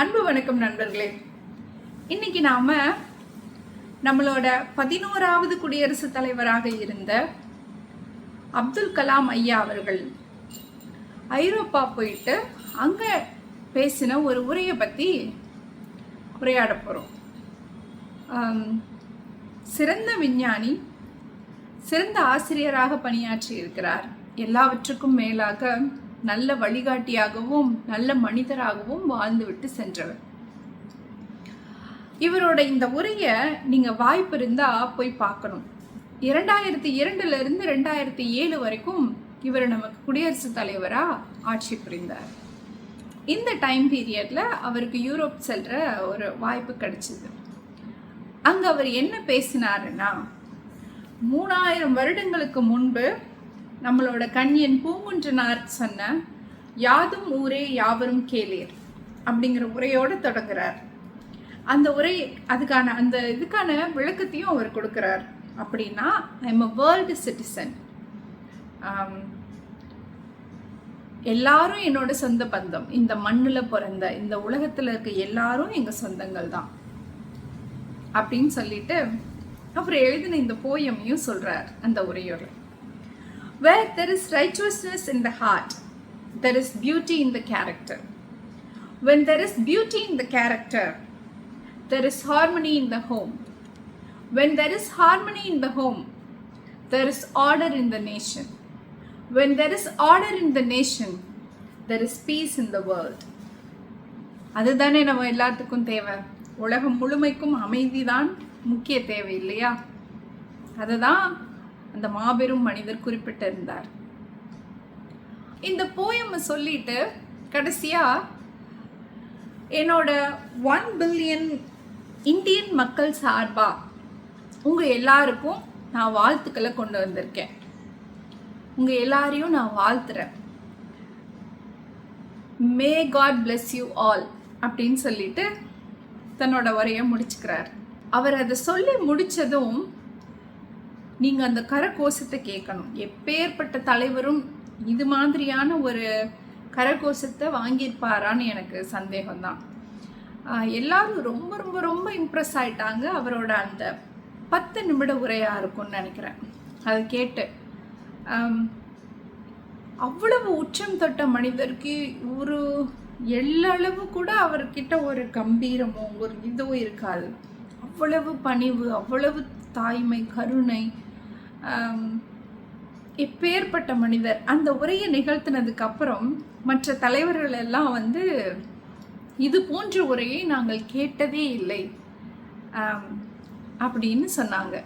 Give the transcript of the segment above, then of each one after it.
அன்பு வணக்கம் நண்பர்களே. இன்னைக்கு நாம நம்மளோட பதினோராவது குடியரசுத் தலைவராக இருந்த அப்துல் கலாம் ஐயா அவர்கள் ஐரோப்பா போயிட்டு அங்க பேசின ஒரு உரையை பத்தி உரையாட போறோம். சிறந்த விஞ்ஞானி சிறந்த ஆசிரியராக பணியாற்றி இருக்கிறார் எல்லாவற்றுக்கும் மேலாக நல்ல வழிகாட்டியாகவும் நல்ல மனிதராகவும் வாழ்ந்துவிட்டு சென்றவர். இவரோட இந்த உரையை நீங்க வாய்ப்பு இருந்தா போய் பார்க்கணும். இரண்டாயிரத்தி இரண்டுல இருந்து ரெண்டாயிரத்தி ஏழு வரைக்கும் இவர் நமக்கு குடியரசுத் தலைவரா ஆட்சி புரிந்தார். இந்த டைம் பீரியட்ல அவருக்கு யூரோப் செல்ற ஒரு வாய்ப்பு கிடைச்சது. அங்க அவர் என்ன பேசினாருன்னா மூணாயிரம் வருடங்களுக்கு முன்பு நம்மளோட கண்ணியன் பூங்குன்றனார் சொன்ன யாதும் ஊரே யாவரும் கேளீர் அப்படிங்கிற உரையோடு தொடங்குறார். அந்த உரை அதுக்கான அந்த இதுக்கான விளக்கத்தையும் அவர் கொடுக்குறார். அப்படின்னா I am a world citizen எல்லாரும் என்னோட சொந்த பந்தம். இந்த மண்ணில் பிறந்த இந்த உலகத்தில் இருக்க எல்லாரும் எங்கள் சொந்தங்கள் தான். அப்படின்னு சொல்லிட்டு அப்புறம் எழுதின இந்த போயமையும் சொல்கிறார் அந்த உரையோட. Where there is righteousness in the heart, there is beauty in the character. When there is beauty in the character, there is harmony in the home. When there is harmony in the home, there is order in the nation. When there is order in the nation, there is peace in the world. அதுதானே நம்ம எல்லாத்துக்கும் தேவை உலகம் முழுமைக்கும் அமைதிதான் முக்கிய தேவை இல்லையா அதை தான் அந்த மாபெரும் மனிதர் குறிப்பிட்டிருந்தார். இந்த போயம் சொல்லிட்டு கடைசியா என்னோட ஒன் பில்லியன் இந்தியன் மக்கள் சார்பா உங்க எல்லாருக்கும் நான் வாழ்த்துக்களை கொண்டு வந்திருக்கேன். உங்க எல்லாரையும் நான் வாழ்த்துறேன். May god bless you all அப்படின்னு சொல்லிட்டு தன்னோட உரையை முடிச்சுக்கிறார். அவர் அதை சொல்லி முடிச்சதும் நீங்கள் அந்த கரகோஷத்தை கேட்கணும். எப்பேற்பட்ட தலைவரும் இது மாதிரியான ஒரு கரகோஷத்தை வாங்கியிருப்பாரான்னு எனக்கு சந்தேகம்தான். எல்லாரும் ரொம்ப ரொம்ப ரொம்ப இம்ப்ரெஸ் ஆயிட்டாங்க. அவரோட அந்த பத்து நிமிட உரையாக இருக்கும்னு நினைக்கிறேன். அதை கேட்டு. அவ்வளவு உச்சம் தொட்ட மனிதருக்கு ஒரு எள்ளளவு கூட அவர்கிட்ட ஒரு கம்பீரமோ ஒரு இதோ இருக்காது. அவ்வளவு பணிவு அவ்வளவு தாய்மை கருணை இப்பேற்பட்ட மனிதர். அந்த உரையை நிகழ்த்தினதுக்கு அப்புறம் மற்ற தலைவர்கள் எல்லாம் வந்து இது போன்ற உரையை நாங்கள் கேட்டதே இல்லை. அப்படின்னு சொன்னாங்க.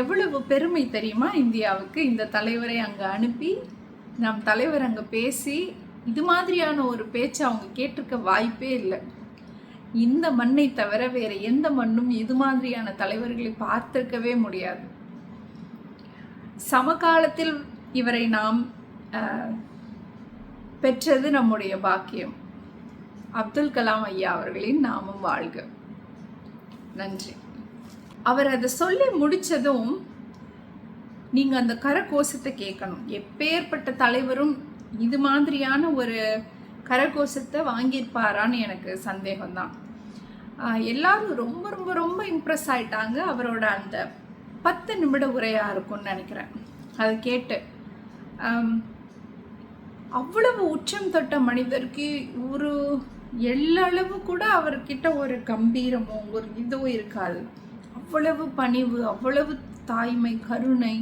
எவ்வளவு பெருமை தெரியுமா இந்தியாவுக்கு? இந்த தலைவரை அங்கே அனுப்பி நம் தலைவர் அங்கே பேசி இது மாதிரியான ஒரு பேச்சை அவங்க கேட்டிருக்க வாய்ப்பே இல்லை. இந்த மண்ணை தவிர வேற எந்த மண்ணும் இது மாதிரியான தலைவர்களை பார்த்திருக்கவே முடியாது. சமகாலத்தில் இவரை நாம் அஹ், பெற்றது நம்முடைய பாக்கியம். அப்துல் கலாம் ஐயா அவர்களின் நாமும் வாழ்க. நன்றி. அவர் அதை சொல்லி முடிச்சதும் நீங்க அந்த கரகோஷத்தை கேட்கணும். எப்பேற்பட்ட தலைவரும் இது மாதிரியான ஒரு கரகோஷத்தை வாங்கியிருப்பாரான்னு எனக்கு சந்தேகம்தான். எல்லாரும் ரொம்ப ரொம்ப ரொம்ப இம்ப்ரெஸ் ஆயிட்டாங்க. அவரோட அந்த பத்து நிமிட உரையாக இருக்கும்னு நினைக்கிறேன். அதை கேட்டு. அவ்வளவு உச்சம் தொட்ட மனிதருக்கு ஒரு எள்ளளவு கூட அவர்கிட்ட ஒரு கம்பீரமோ ஒரு இதோ இருக்காது. அவ்வளவு பணிவு அவ்வளவு தாய்மை கருணை.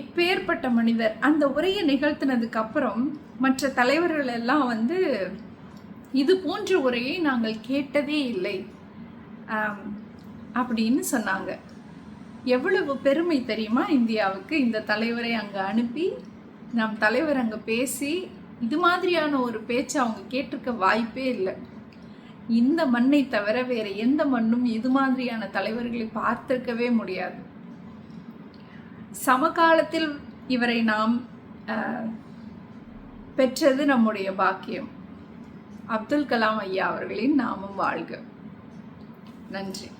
இப்பேற்பட்ட மனிதர். அந்த உரையை நிகழ்த்தினதுக்கு அப்புறம் மற்ற தலைவர்கள் எல்லாம் வந்து இது போன்ற உரையை நாங்கள் கேட்டதே இல்லை. அப்படின்னு சொன்னாங்க. எவ்வளவு பெருமை தெரியுமா இந்தியாவுக்கு? இந்த தலைவரை அங்கே அனுப்பி நம் தலைவர் அங்கே பேசி இது மாதிரியான ஒரு பேச்சு அவங்க கேட்டிருக்க வாய்ப்பே இல்லை. இந்த மண்ணை தவிர வேறு எந்த மண்ணும் இது மாதிரியான தலைவர்களை பார்த்திருக்கவே முடியாது. சமகாலத்தில் இவரை நாம் பெற்றது நம்முடைய பாக்கியம். அப்துல் கலாம் ஐயா அவர்களின் நாமும் வாழ்க. நன்றி.